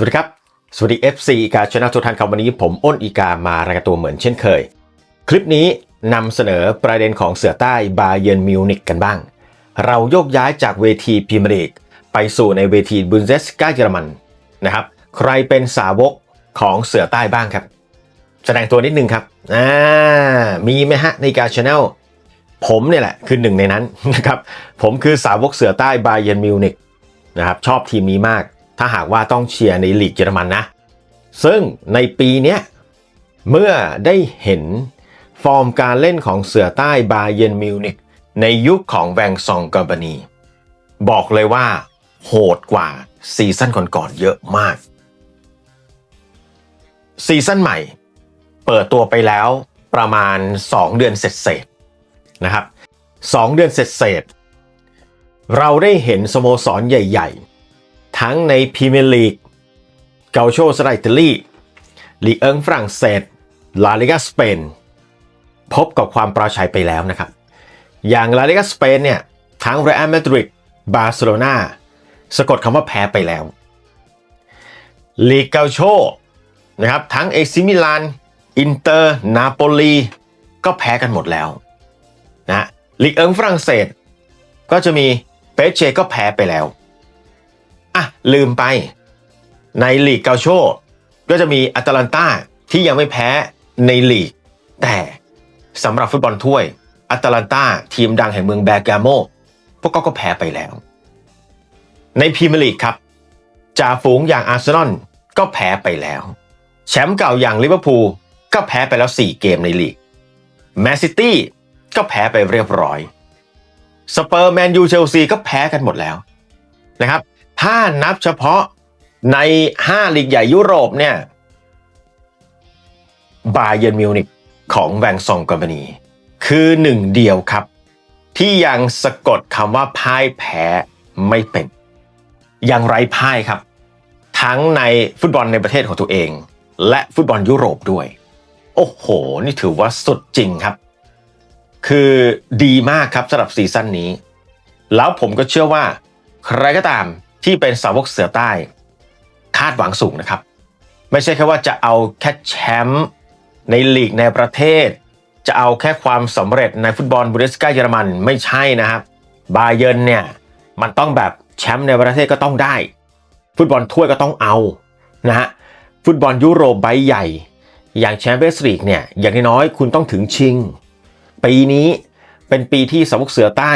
วัสดีครับ สวัสดี FC อีกาชนะทุกท่านครับวันนี้ผมอ้นอีกามารายงานตัวเหมือนเช่นเคย คลิปนี้นำเสนอประเด็นของเสือใต้บาเยนมิวนิกกันบ้าง เราโยกย้ายจากเวทีพรีเมียร์ลีกไปสู่ในเวทีบุนเดสกาเยอรมันนะครับ ใครเป็นสาวกของเสือใต้บ้างครับ แสดงตัวนิดนึงครับอ่ามีไหมฮะในการช n แนลผมเนี่ยแหละคือหนึ่งในนั้นนะครับผมคือสาวกเสือใต้บาเยนมิวนิกนะครับชอบทีมนี้มาก ถ้าหากว่าต้องเชียร์ในลีกเยอรมันนะ ซึ่งในปีนี้เมื่อได้เห็นฟอร์มการเล่นของเสือใต้บาเยนมิวนิกในยุคของแวงซองกอร์บานีบอกเลยว่า โหดกว่าซีซั่นก่อนๆเยอะมาก ซีซั่นใหม่ เปิดตัวไปแล้วประมาณ 2 เดือนเสร็จๆนะครับ 2 เดือนเสร็จๆเราได้เห็นสโมสรใหญ่ ๆ ทั้งในพรีเมียร์ลีกเกาโชสไลอิตาลีลีกเอิงฝรั่งเศสลาลิกาสเปนพบกับความปราชัยไปแล้วนะครับ อย่างลาลิกาสเปนเนี่ย ทั้งเรอัลมาดริดบาร์เซโลนาสะกดคำว่าแพ้ไปแล้วลีกเกาโชนะครับทั้งเอซิมิลานอินเตอร์นาโปลีก็แพ้กันหมดแล้วนะลีกเอิงฝรั่งเศส ก็จะมีเปเชก็แพ้ไปแล้ว อะลืมไป ในลีกเกาโชก็จะมีอาตาลันตาที่ยังไม่แพ้ในลีก แต่สำหรับฟุตบอลถ้วยอาตาลันตาทีมดังแห่งเมืองแบกาโม พวกก็ก็แพ้ไปแล้ว ในพรีเมียร์ลีกครับจ่าฝูงอย่างอาร์เซนอลก็แพ้ไปแล้ว แชมป์เก่าอย่างลิเวอร์พูลก็แพ้ไปแล้ว 4 เกมในลีกแมนซิตี้ก็แพ้ไปเรียบร้อย สเปอร์แมนยูเชลซีก็แพ้กันหมดแล้วนะครับ ถ้านับเฉพาะใน 5ลีกใหญ่ยุโรปเนี่ยบาเยนมิวนิกของแวงซองกอร์บานีคือหนึ่งเดียวครับ ที่ยังสะกดคำว่าพ่ายแพ้ไม่เป็น ยังไร้พ่ายครับ ทั้งในฟุตบอลในประเทศของตัวเอง และฟุตบอลยุโรปด้วย โอ้โห นี่ถือว่าสุดจริงครับ คือดีมากครับสำหรับซีซั่นนี้ แล้วผมก็เชื่อว่า ใครก็ตาม ที่เป็นสาวกเสือใต้ คาดหวังสูงนะครับ ไม่ใช่แค่ว่าจะเอาแค่แชมป์ในลีกในประเทศ จะเอาแค่ความสำเร็จในฟุตบอลบูเดสกาเยอรมันไม่ใช่นะครับบาเยิร์นเนี่ยมันต้องแบบแชมป์ในประเทศก็ต้องได้ ฟุตบอลถ้วยก็ต้องเอานะฮะฟุตบอลยุโรปใบใหญ่ อย่างแชมเปี้ยนส์ลีกเนี่ยอย่างน้อยๆคุณต้องถึงชิง ปีนี้เป็นปีที่สาวกเสือใต้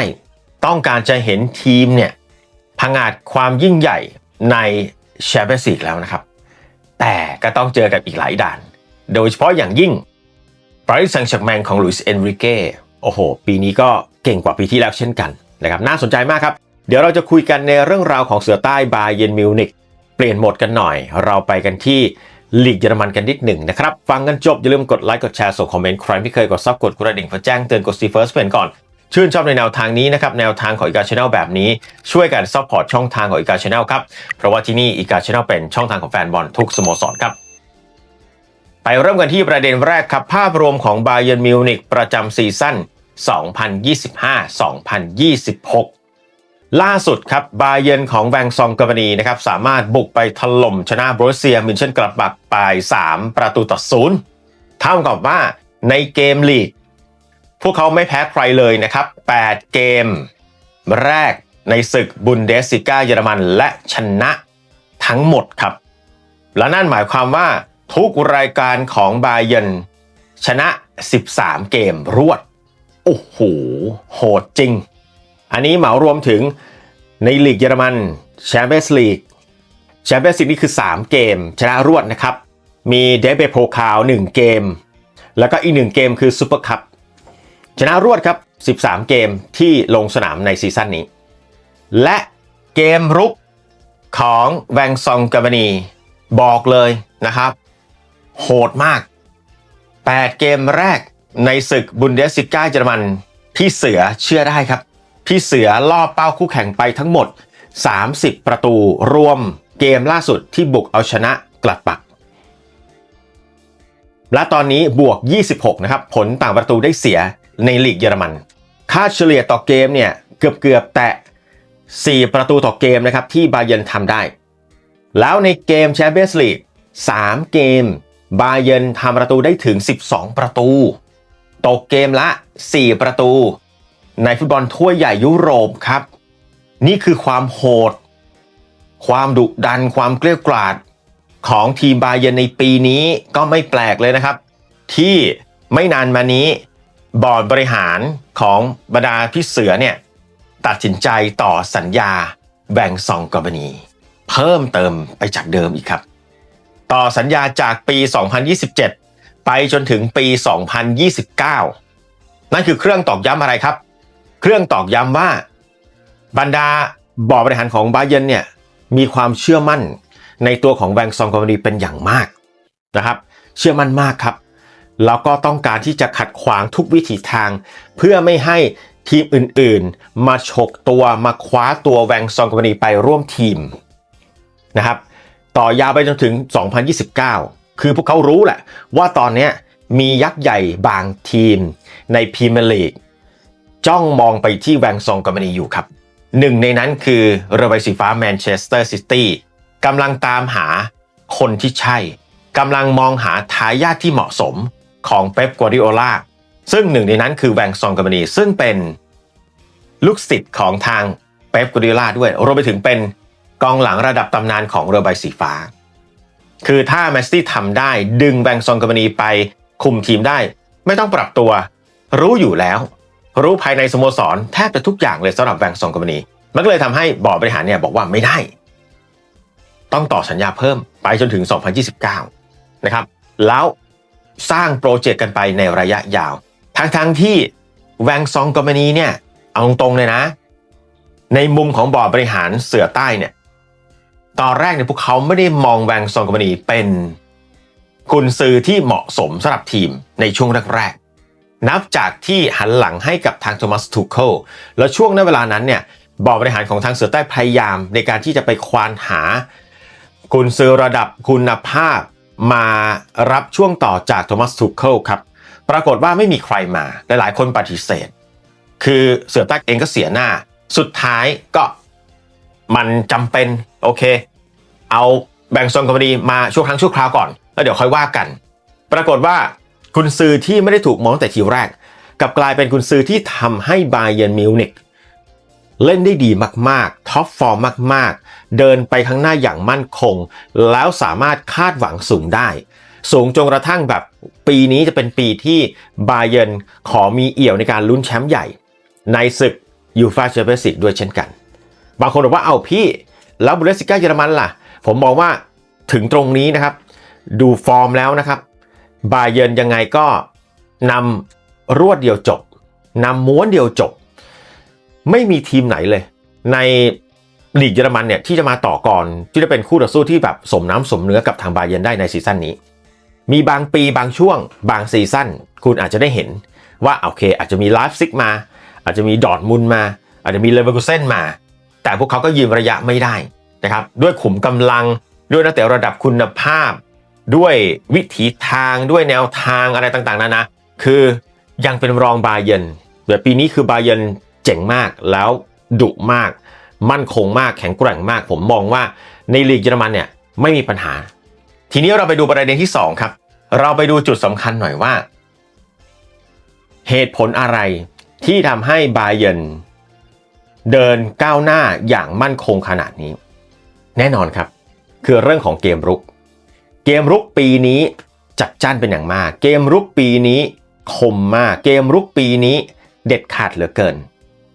ต้องการจะเห็นทีมเนี่ย พังอาจความยิ่งใหญ่ในแชมเปี้ยนส์ลีกแล้วนะครับ แต่ก็ต้องเจอกับอีกหลายด่าน โดยเฉพาะอย่างยิ่งปารีสแซงต์แชร์แมงของลุยส์เอนริเก้โอ้โห ปีนี้ก็เก่งกว่าปีที่แล้วเช่นกันนะครับน่าสนใจมากครับ เดี๋ยวเราจะคุยกันในเรื่องราวของเสือใต้บาเยนมิวนิกเปลี่ยนโหมดกันหน่อย เราไปกันที่ลีกเยอรมันกันนิดหนึ่งนะครับ ฟังกันจบอย่าลืมกดไลค์กดแชร์ส่งคอมเมนต์ใครที่เคยกดซับกดกระดิ่งเพื่อแจ้งเตือนกดซีเฟิร์สเป็นก่อน ชื่นชอบในแนวทางนี้นะครับแนวทางของอีกาชาแนลแบบนี้ช่วยกันซัพพอร์ตช่องทางของอีกาชาแนลครับเพราะว่าที่นี่อีกาชาแนลเป็นช่องทางของแฟนบอลทุกสโมสรครับไปเริ่มกันที่ประเด็นแรกครับ ภาพรวมของบาเย r n นมิวนิกประจำซีซั่น 2025-2026 ล่าสุดครับบาเย r n ของแวงซองกอร์บานีนะครับสามารถบุกไปถล่มชนะบรูเซียมินเชนกลับบักไป 3 ประตูต่อศูนย์เท่ากับว่าในเกมลีก พวกเขาไม่แพ้ใครเลยนะครับ 8 เกม แรกในศึกบุนเดสซิก้าเยอรมันและชนะทั้งหมดครับ และนั่นหมายความว่าทุกรายการของบาเย r n ชนะ 13 เกมรวด โอ้โห โหดจริง อันนี้เหมารวมถึงในลีกเยอรมันแชมเปี้ยนส์ลีกแชมเปี้ยนส์ลีกนี่คือ 3 เกม ชนะรวดนะครับ มีเดเบโพคาว 1 เกม แล้วก็อีก 1 เกมคือซูเปอร์คัพ ชนะรวดครับ 13 เกมที่ลงสนามในซีซั่นนี้ และเกมรุกของแวงซองกาบานีบอกเลยนะครับ โหดมาก 8 เกมแรกในศึกบุนเดสซิก้าเยอรมัน พี่เสือเชื่อได้ครับ พี่เสือล่อเป้าคู่แข่งไปทั้งหมด 30 ประตูรวมเกมล่าสุดที่บุกเอาชนะกลัดปัก และตอนนี้บวก 26 นะครับ ผลต่างประตูได้เสีย ในลีกเยอรมัน ค่าเฉลี่ยต่อเกมเนี่ยเกือบเกือบแตะ 4 ประตูต่อเกมนะครับที่บาเยนทำได้ แล้วในเกมแชมเปี้ยนส์ลีก3เกม บาเยนทำประตูได้ถึง 12 ประตู ตกเกมละ 4 ประตู ในฟุตบอลถ้วยใหญ่ยุโรปครับ นี่คือความโหด ความดุดันความเกลี้ยกล่อมของทีมบาเยนในปีนี้ก็ไม่แปลกเลยนะครับ ที่ไม่นานมานี้ บอร์ดบริหารของบรรดาพี่เสือเนี่ยตัดสินใจต่อสัญญาแบ่งซองกอบานีเพิ่มเติมไปจากเดิมอีกครับ ต่อสัญญาจากปี 2027 ไปจนถึงปี 2029 นั่นคือเครื่องตอกย้ำอะไรครับ เครื่องตอกย้ำว่า บรรดาบอร์ดบริหารของบาเยนเนี่ยมีความเชื่อมั่นในตัวของแบงซองกอมดีเป็นอย่างมากนะครับ เชื่อมั่นมากครับ แล้วก็ต้องการที่จะขัดขวางทุกวิถีทาง เพื่อไม่ให้ทีมอื่นๆ มาฉกตัวมาคว้าตัวแวงซองกอมดีไปร่วมทีมนะครับต่อยาวไปจนถึง 2029 คือพวกเขารู้แหละว่าตอนนี้มียักษ์ใหญ่บางทีมในพรีเมียร์ลีกจ้องมองไปที่แวงซองกอมดีอยู่ครับหนึ่งในนั้นคือเรือใบสีฟ้าแมนเชสเตอร์ซิตี้กำลังตามหาคนที่ใช่กำลังมองหาทายาทที่เหมาะสม ของเป๊ปกัวดิโอลาซึ่งหนึ่งในนั้นคือแวงซองกาบานีซึ่งเป็นลูกศิษย์ของทางเป๊ปกัวดิโอลาด้วยรวมไปถึงเป็นกองหลังระดับตำนานของเรือใบสีฟ้า คือถ้าแมสซี่ทำได้ดึงแวงซองกาบานีไปคุมทีมได้ ไม่ต้องปรับตัว รู้อยู่แล้ว รู้ภายในสโมสรแทบจะทุกอย่างเลยสำหรับแวงซองกาบานีมันก็เลยทำให้บอร์ดบริหารเนี่ยบอกว่าไม่ได้ ต้องต่อสัญญาเพิ่มไปจนถึง 2029 นะครับ แล้ว สร้างโปรเจกต์กันไปในระยะยาว ทั้งๆทที่แวงซองกอมนีเนี่ย เอาตรงๆเลยนะ ในมุมของบอร์ดบริหารเสือใต้เนี่ย ตอนแรกเนี่ยพวกเขาไม่ได้มองแวงซองกอมนีเป็นกุนซือที่เหมาะสมสำหรับทีมในช่วงแรกๆ นับจากที่หันหลังให้กับทางโทมัสทูเคิลแล้วช่วงในเวลานั้นเนี่ยบอร์ดบริหารของทางเสือใต้พยายามในการที่จะไปควานหากุนซือระดับคุณภาพ มารับช่วงต่อจากโทมัสทูเคิลครับ ปรากฏว่าไม่มีใครมาหลายๆคนปฏิเสธ คือเสือใต้เองก็เสียหน้า สุดท้ายก็มันจำเป็นโอเค เอาแบ่งโซนคอมดีมาชั่วครั้งชั่วคราวก่อน แล้วเดี๋ยวค่อยว่ากัน ปรากฏว่าคุณซือที่ไม่ได้ถูกมองแต่ทีแรกกับกลายเป็นคุณซือที่ทำให้บาเยนมิวนิกเล่นได้ดีมากๆท็อปฟอร์มมากๆ เดินไปข้างหน้าอย่างมั่นคง แล้วสามารถคาดหวังสูงได้ สูงจนกระทั่งแบบปีนี้จะเป็นปีที่บาเยนขอมีเอี่ยวในการลุ้นแชมป์ใหญ่ ในศึกยูฟาแชมเปี้ยนส์ลีกด้วยเช่นกัน บางคนบอกว่าเอาพี่แล้วบุเดสซิก้าเยอรมันล่ะ ผมมองว่าถึงตรงนี้นะครับ ดูฟอร์มแล้วนะครับ บาเยนยังไงก็นำรวดเดียวจบนำม้วนเดียวจบ ไม่มีทีมไหนเลย ใน ลีกเยอรมันเนี่ยที่จะมาต่อก่อนที่จะเป็นคู่ต่อสู้ที่แบบสมน้ำสมเนื้อกับทางบาเยนได้ในซีซั่นนี้ มีบางปีบางช่วง บางซีซั่นคุณอาจจะได้เห็นว่าโอเค อาจจะมีไลฟ์ซิกมา อาจจะมีดอร์ทมุนมา อาจจะมีเลเวอร์คูเซนมา แต่พวกเขาก็ยืนระยะไม่ได้นะครับด้วยขุมกำลังด้วยนักเตะระดับคุณภาพ ด้วยวิถีทางด้วยแนวทางอะไรต่างๆนานาคือยังเป็นรองบาเยนแต่ปีนี้คือบาเยนเจ๋งมากแล้วดุมาก มั่นคงมากแข็งแกร่งมาก ผมมองว่าในลีกเยอรมันเนี่ยไม่มีปัญหา ทีนี้เราไปดูประเด็นที่ 2 ครับ เราไปดูจุดสำคัญหน่อยว่า เหตุผลอะไรที่ทำให้บาเยนเดินก้าวหน้าอย่างมั่นคงขนาดนี้ แน่นอนครับ คือเรื่องของเกมรุก เกมรุกปีนี้จัดจ้านเป็นอย่างมาก เกมรุกปีนี้คมมาก เกมรุกปีนี้เด็ดขาดเหลือเกิน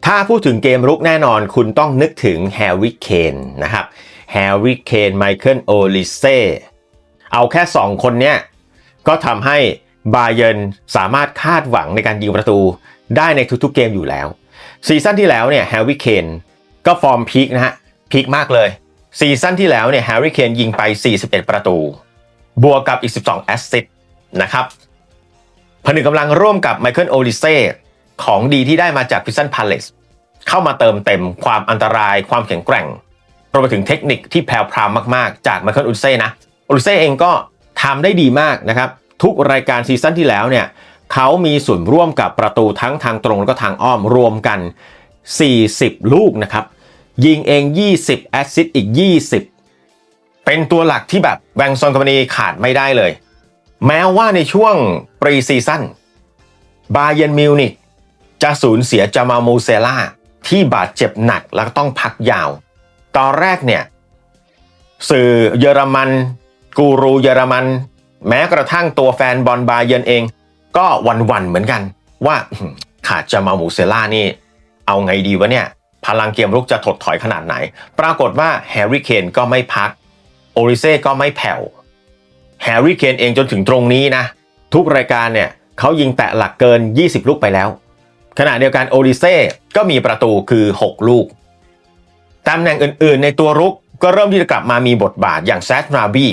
ถ้าพูดถึงเกมรุกแน่นอนคุณต้องนึกถึงแฮร์รี่เคนนะครับแฮร์รี่เคนไมเคิลโอลิเซ่เอาแค่ 2 คนเนี้ยก็ทำให้บาเยนสามารถคาดหวังในการยิงประตูได้ในทุกๆเกมอยู่แล้ว ซีซั่นที่แล้วเนี่ยแฮร์รี่เคนก็ฟอร์มพีคนะฮะพีคมากเลย ซีซั่นที่แล้วเนี่ยแฮร์รี่เคนยิงไป 41 ประตู บวกกับอีก 12 แอสซิสต์นะครับผนึกกำลังร่วมกับไมเคิลโอลิเซ่ ของดีที่ได้มาจากพิซซันพาเลสเข้ามาเติมเต็มความอันตราย ความแข็งแกร่งรวมไปถึงเทคนิคที่แพรวพราวมาก ๆ จากไมเคิลโอลิเซ่นะโอลิเซ่เองก็ทำได้ดีมากนะครับ ทุกรายการซีซั่นที่แล้วเนี่ยเขามีส่วนร่วมกับประตูทั้งทางตรงแล้วก็ทางอ้อมรวมกัน 40 ลูกนะครับ ยิงเอง 20 แอสซิสต์อีก 20 เป็นตัวหลักที่แบบแวงซอนคอมพานีขาดไม่ได้เลย แม้ว่าในช่วงปรีซีซั่นบาเยนมิวนิก จะสูญเสียจามามูเซล่าที่บาดเจ็บหนักแล้วก็ต้องพักยาว ตอนแรกเนี่ยสื่อเยอรมัน กูรูเยอรมัน แม้กระทั่งตัวแฟนบอลบาเยนเอง ก็วันๆเหมือนกัน ว่าขาดจามามูเซล่านี่ เอาไงดีวะเนี่ย พลังเกมรุกจะถดถอยขนาดไหน ปรากฏว่าแฮร์รี่เคนก็ไม่พัก โอริเซ่ก็ไม่แผ่วแฮร์รี่เคนเองจนถึงตรงนี้นะ ทุกรายการเนี่ยเขายิงแตะหลักเกิน 20 ลูกไปแล้ว ขณะเดียวกันโอริเซ่ก็มีประตูคือ 6 ลูก ตำแหน่งอื่นๆ ในตัวรุกก็เริ่มที่จะกลับมามีบทบาทอย่างแซดนาบี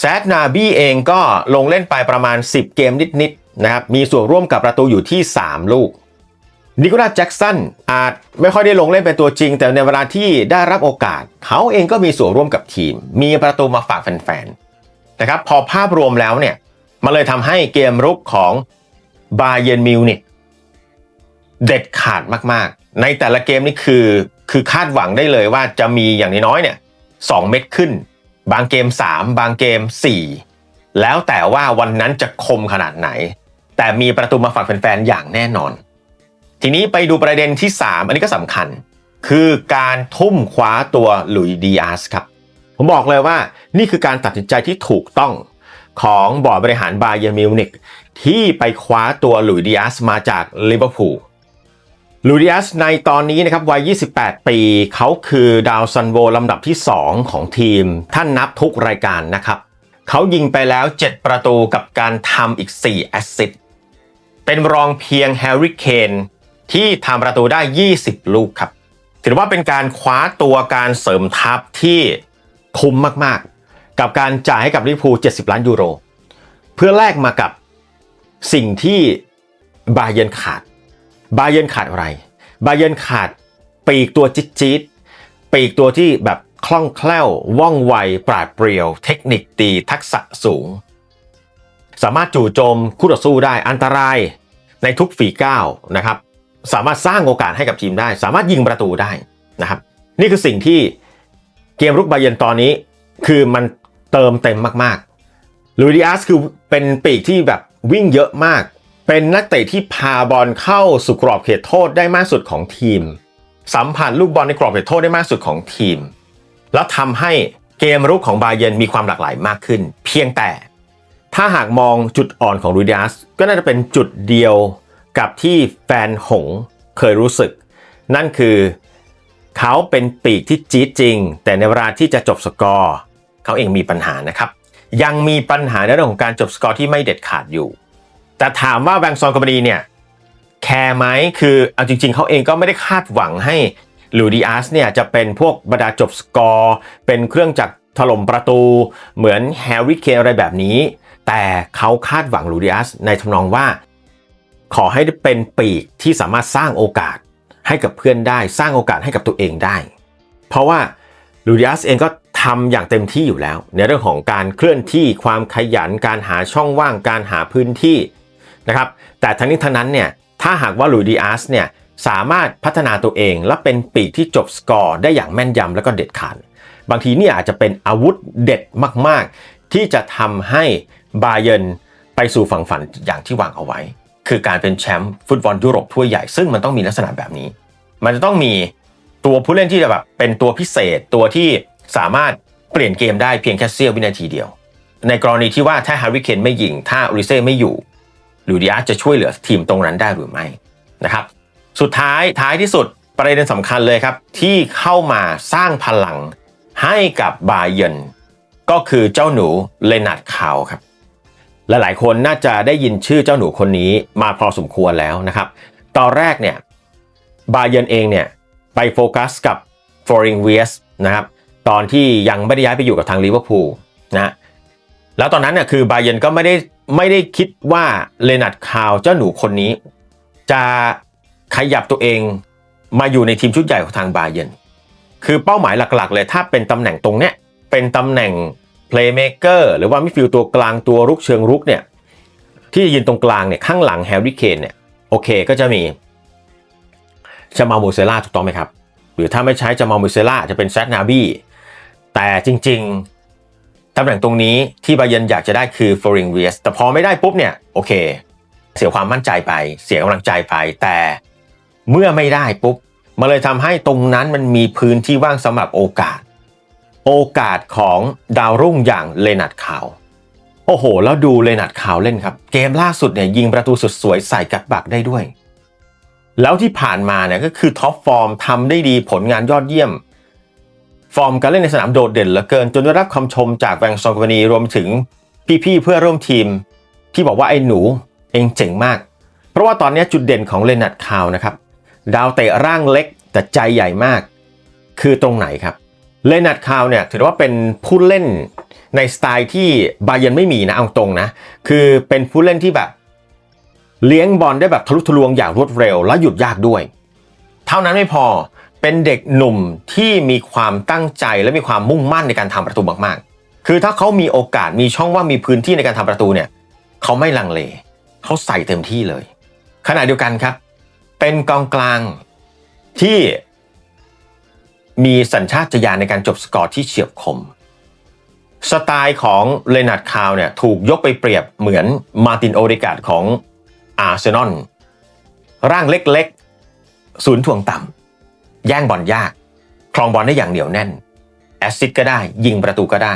แซดนาบีเองก็ลงเล่นไปประมาณ 10 เกมนิดๆนะครับมีส่วนร่วมกับประตูอยู่ที่ 3 ลูกนิโคลัสแจ็กสันอาจไม่ค่อยได้ลงเล่นเป็นตัวจริง แต่ในเวลาที่ได้รับโอกาส เขาเองก็มีส่วนร่วมกับทีม มีประตูมาฝากแฟนๆนะครับพอภาพรวมแล้วเนี่ยมันเลยทำให้เกมรุกของบาเยนมิวนิก เด็ดขาดมากๆ ในแต่ละเกมนี่คือคือคาดหวังได้เลยว่าจะมีอย่างน้อยๆเนี่ยสองเม็ดขึ้น บางเกม 3 บางเกม 4 แล้วแต่ว่าวันนั้นจะคมขนาดไหน แต่มีประตูมาฝากแฟนๆอย่างแน่นอน ทีนี้ไปดูประเด็นที่ 3 อันนี้ก็สำคัญ คือการทุ่มคว้าตัวหลุยดีอาสครับ ผมบอกเลยว่านี่คือการตัดสินใจที่ถูกต้องของบอร์ดบริหารบาเย r n มิวนิกที่ไปคว้าตัวหลุยดีอาสมาจากลิเวอร์พูล ลุยส์ดีอาสในตอนนี้นะครับวัย 28 ปี เขาคือดาวซันโวลำดับที่ 2 ของทีม ท่านนับทุกรายการนะครับ เขายิงไปแล้ว 7 ประตูกับการทำอีก 4 แอสซิสต์เป็นรองเพียงแฮร์รี่เคนที่ทำประตูได้ 20 ลูกครับ ถือว่าเป็นการคว้าตัวการเสริมทัพที่คุ้มมากๆ กับการจ่ายให้กับลิเวอร์พูล70 ล้านยูโร เพื่อแลกมากับสิ่งที่บาเยร์นขาด บาเยนขาดอะไร บาเยนขาดปีกตัวจิ๊ดจี๊ดปีกตัวที่แบบคล่องแคล่วว่องไว ปราดเปรียว เทคนิคดีทักษะสูง สามารถจู่โจมคู่ต่อสู้ได้อันตรายในทุกฝีก้าวนะครับ สามารถสร้างโอกาสให้กับทีมได้ สามารถยิงประตูได้นะครับ นี่คือสิ่งที่เกมรุกบาเยนตอนนี้ คือมันเติมเต็มมากๆลูดิอัสคือเป็นปีกที่แบบวิ่งเยอะมาก เป็นนักเตะที่พาบอลเข้าสู่กรอบเขตโทษได้มากสุดของทีม สัมผัสลูกบอลในกรอบเขตโทษได้มากสุดของทีม แล้วทำให้เกมรุกของบาเยนมีความหลากหลายมากขึ้น เพียงแต่ ถ้าหากมองจุดอ่อนของลูดิอัสก็น่าจะเป็นจุดเดียวกับที่แฟนหงเคยรู้สึก นั่นคือเขาเป็นปีกที่จี๊ดจริง แต่ในเวลาที่จะจบสกอร์เขาเองมีปัญหานะครับ ยังมีปัญหาในเรื่องของการจบสกอร์ที่ไม่เด็ดขาดอยู่ แต่ถามว่าแบงซอนคอมดีเนี่ยแคร์ไหมคือเอาจริง ๆเขาเองก็ไม่ได้คาดหวังให้ลูดิอัสเนี่ยจะเป็นพวกบรรดาจบสกอร์ เป็นเครื่องจักรถล่มประตู เหมือนแฮร์รี่เคนอะไรแบบนี้ แต่เขาคาดหวังลูดิอัสในทำนองว่า ขอให้เป็นปีกที่สามารถสร้างโอกาสให้กับเพื่อนได้ สร้างโอกาสให้กับตัวเองได้ เพราะว่าลูดิอัสเองก็ทำอย่างเต็มที่อยู่แล้ว ในเรื่องของการเคลื่อนที่ความขยันการหาช่องว่างการหาพื้นที่ นะครับแต่ทั้งนี้ทั้งนั้นเนี่ยถ้าหากว่าลูดิอัสเนี่ยสามารถพัฒนาตัวเองและเป็นปีกที่จบสกอร์ได้อย่างแม่นยำและก็เด็ดขาดบางทีนี่อาจจะเป็นอาวุธเด็ดมาก ๆ ที่จะทำให้บาเยร์นไปสู่ฝั่งฝันอย่างที่วางเอาไว้ คือการเป็นแชมป์ฟุตบอลยุโรปถ้วยใหญ่ซึ่งมันต้องมีลักษณะแบบนี้ มันจะต้องมีตัวผู้เล่นที่จะแบบเป็นตัวพิเศษตัวที่สามารถเปลี่ยนเกมได้เพียงแค่เสี้ยววินาทีเดียว ในกรณีที่ว่าถ้าฮาริเคนไม่ยิง ถ้าอุริเซ่ไม่อยู่ ลูดิอาจะช่วยเหลือทีมตรงนั้นได้หรือไม่นะครับ สุดท้ายท้ายที่สุดประเด็นสำคัญเลยครับ ที่เข้ามาสร้างพลังให้กับบาเยร์นก็คือเจ้าหนูเลนาร์ดคาวครับหลายๆคนน่าจะได้ยินชื่อเจ้าหนูคนนี้มาพอสมควรแล้วนะครับ ตอนแรกเนี่ยบาเยร์นเองเนี่ยไปโฟกัสกับฟอริงเวียสนะครับตอนที่ยังไม่ได้ย้ายไปอยู่กับทางลิเวอร์พูลนะแล้วตอนนั้นเนี่ยคือบาเยร์นก็ไม่ได้ ไม่ได้คิดว่าเลนาร์ดคาวเจ้าหนูคนนี้ จะขยับตัวเองมาอยู่ในทีมชุดใหญ่ของทางบาเยร์นคือเป้าหมายหลักๆ เลยถ้าเป็นตำแหน่งตรงเนี้ยเป็นตำแหน่ง playmaker หรือว่ามิดฟิลด์ตัวกลางตัวรุกเชิงรุกเนี่ยที่ยืนตรงกลางเนี่ยข้างหลังแฮร์รี่เคนเนี่ยโอเคก็จะมีชามามูเซล่าถูกต้องไหมครับ หรือถ้าไม่ใช้จามามูเซล่าจะเป็นแซดนาบี้แต่จริงๆ ตำแหน่งตรงนี้ที่บาเยร์นอยากจะได้คือฟอริงเวียสแต่พอไม่ได้ปุ๊บเนี่ยโอเค เสียความมั่นใจไป เสียกำลังใจไป แต่เมื่อไม่ได้ปุ๊บมันเลยทำให้ตรงนั้นมันมีพื้นที่ว่างสำหรับโอกาส โอกาสของดาวรุ่งอย่างเลนัดขาวโอ้โห แล้วดูเลนัดขาวเล่นครับ เกมล่าสุดเนี่ยยิงประตูสุดสวยใส่กัดบักได้ด้วย แล้วที่ผ่านมาเนี่ยก็คือท็อปฟอร์มทำได้ดีผลงานยอดเยี่ยม ฟอร์มการเล่นในสนามโดดเด่นเหลือเกิน จนได้รับคำชมจากแวงซองกวนีรวมถึงพี่ๆเพื่อร่วมทีม ที่บอกว่าไอ้หนูเองเจ๋งมาก เพราะว่าตอนนี้จุดเด่นของเลนัดคาวนะครับ ดาวเตะร่างเล็กแต่ใจใหญ่มาก คือตรงไหนครับเลนัดคาวเนี่ยถือว่าเป็นผู้เล่นในสไตล์ที่บาเยนไม่มีนะเอาตรงนะ คือเป็นผู้เล่นที่แบบเลี้ยงบอลได้แบบทะลุทะลวงอย่างรวดเร็วและหยุดยากด้วย เท่านั้นไม่พอ เป็นเด็กหนุ่มที่มีความตั้งใจและมีความมุ่งมั่นในการทำประตูมากๆ คือถ้าเขามีโอกาสมีช่องว่างมีพื้นที่ในการทำประตูเนี่ยเขาไม่ลังเลเขาใส่เต็มที่เลย ขณะเดียวกันครับ เป็นกองกลางที่มีสัญชาตญาณในการจบสกอร์ที่เฉียบคม สไตล์ของเลนาร์ดคาวเนี่ยถูกยกไปเปรียบเหมือนมาตินโอเดกาดของอาร์เซนอลร่างเล็กๆ ศูนย์ถ่วงต่ำ แย่งบอลยากครองบอลได้อย่างเหนียวแน่น แอสซิสต์ก็ได้ ยิงประตูก็ได้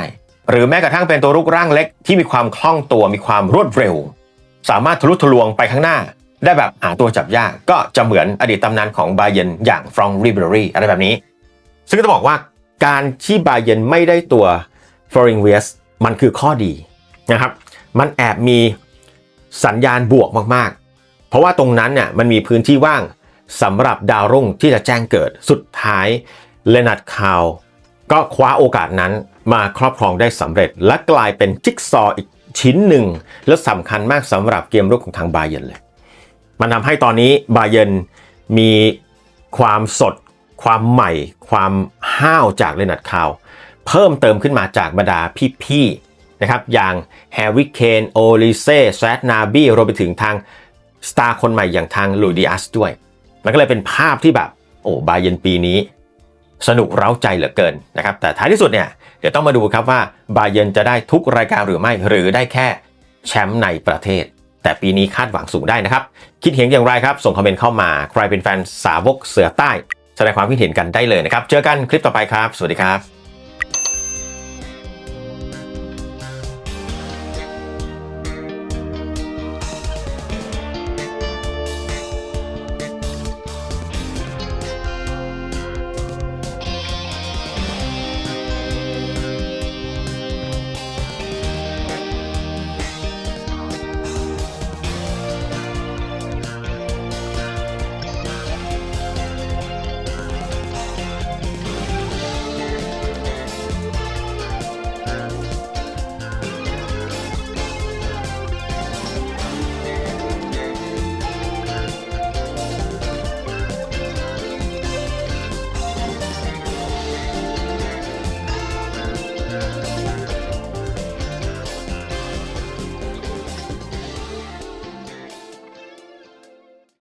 หรือแม้กระทั่งเป็นตัวรุกร่างเล็กที่มีความคล่องตัวมีความรวดเร็ว สามารถทะลุทะลวงไปข้างหน้า ได้แบบหาตัวจับยากก็จะเหมือนอดีตตำนานของบาเยนอย่างฟรองริเบอรี่อะไรแบบนี้ ซึ่งก็ต้องบอกว่าการที่บาเยนไม่ได้ตัวฟอริงเวสมันคือข้อดีนะครับ มันแอบมีสัญญาณบวกมากๆ เพราะว่าตรงนั้นเนี่ยมันมีพื้นที่ว่าง สำหรับดาวรุ่งที่จะแจ้งเกิดสุดท้ายเลนัดคาวก็คว้าโอกาสนั้นมาครอบครองได้สำเร็จ และกลายเป็นจิ๊กซออีกชิ้นหนึ่ง และสำคัญมากสำหรับเกมรุกของทางบาเยนเลย มันทำให้ตอนนี้บาเยนมีความสด ความใหม่ ความห้าวจากเลนัดคาว เพิ่มเติมขึ้นมาจากบรรดาพี่ๆนะครับอย่างแฮร์รี่เคนโอลิเซ่แซดนาบีรวมไปถึงทางสตาร์คนใหม่อย่างทางลุยดิอัสด้วย มันก็เลยเป็นภาพที่แบบโอ้บาเยร์นปีนี้ สนุกเร้าใจเหลือเกินนะครับแต่ท้ายที่สุดเนี่ยเดี๋ยวต้องมาดูครับว่าบาเยร์นจะได้ทุกรายการหรือไม่หรือได้แค่แชมป์ในประเทศ แต่ปีนี้คาดหวังสูงได้นะครับ คิดเห็นอย่างไรครับ ส่งคอมเมนต์เข้ามาใครเป็นแฟนสาวกเสือใต้ แสดงความคิดเห็นกันได้เลยนะครับ เจอกันคลิปต่อไปครับ สวัสดีครับ